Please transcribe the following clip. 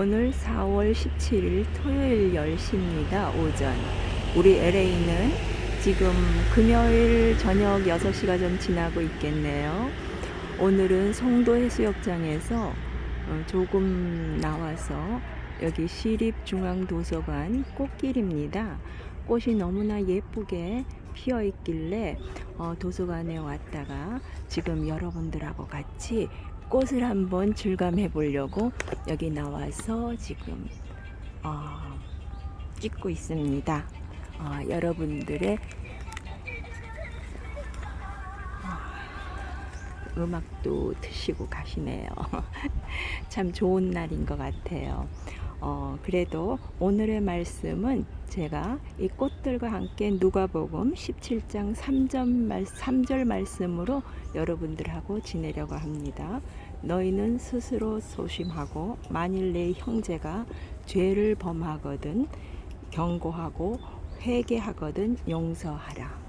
오늘 4월 17일 토요일 10시입니다. 오전. 우리 LA는 지금 금요일 저녁 6시가 좀 지나고 있겠네요. 오늘은 송도 해수욕장에서 어, 조금 나와서 여기 시립중앙도서관 꽃길입니다. 꽃이 너무나 예쁘게 피어 있길래 어, 도서관에 왔다가 지금 여러분들하고 같이 꽃을 한번 즐감해 보려고 여기 나와서 지금 어, 찍고 있습니다. 어, 여러분들의 어, 음악도 드시고 가시네요. 참 좋은 날인 것 같아요. 어, 그래도 오늘의 말씀은 제가 이 꽃들과 함께 누가복음 17장 3절, 말, 3절 말씀으로 여러분들하고 지내려고 합니다. 너희는 스스로 소심하고 만일 내 형제가 죄를 범하거든 경고하고 회개하거든 용서하라.